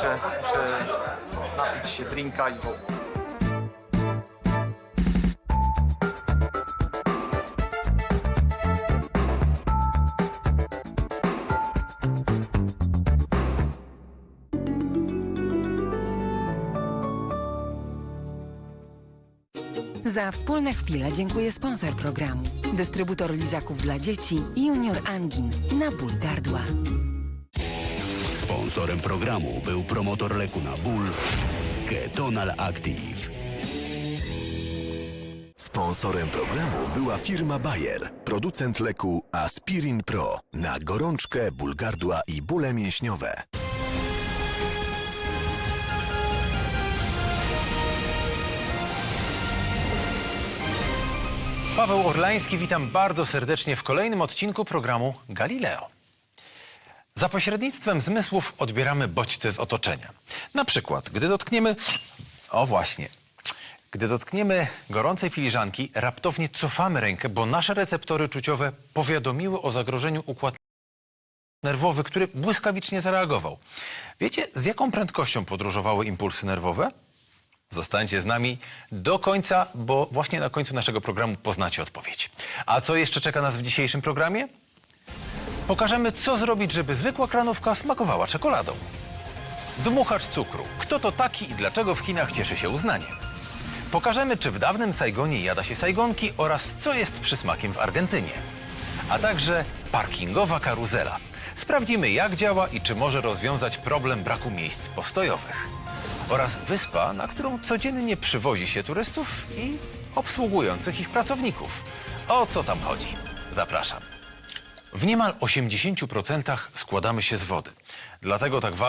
czy, czy napić się drinka i. Za wspólne chwile dziękuję sponsor programu. Dystrybutor lizaków dla dzieci Junior Angin na ból gardła. Sponsorem programu był promotor leku na ból Ketonal Active. Sponsorem programu była firma Bayer, producent leku Aspirin Pro na gorączkę, ból gardła i bóle mięśniowe. Paweł Orlański, witam bardzo serdecznie w kolejnym odcinku programu Galileo. Za pośrednictwem zmysłów odbieramy bodźce z otoczenia. Na przykład, gdy dotkniemy. O właśnie. Gdy dotkniemy gorącej filiżanki, raptownie cofamy rękę, bo nasze receptory czuciowe powiadomiły o zagrożeniu układu nerwowy, który błyskawicznie zareagował. Wiecie, z jaką prędkością podróżowały impulsy nerwowe? Zostańcie z nami do końca, bo właśnie na końcu naszego programu poznacie odpowiedź. A co jeszcze czeka nas w dzisiejszym programie? Pokażemy, co zrobić, żeby zwykła kranówka smakowała czekoladą. Dmuchacz cukru. Kto to taki i dlaczego w Chinach cieszy się uznaniem? Pokażemy, czy w dawnym Saigonie jada się sajgonki oraz co jest przysmakiem w Argentynie. A także parkingowa karuzela. Sprawdzimy, jak działa i czy może rozwiązać problem braku miejsc postojowych. Oraz wyspa, na którą codziennie przywozi się turystów i obsługujących ich pracowników. O co tam chodzi? Zapraszam. W niemal 80% składamy się z wody. Dlatego tak ważne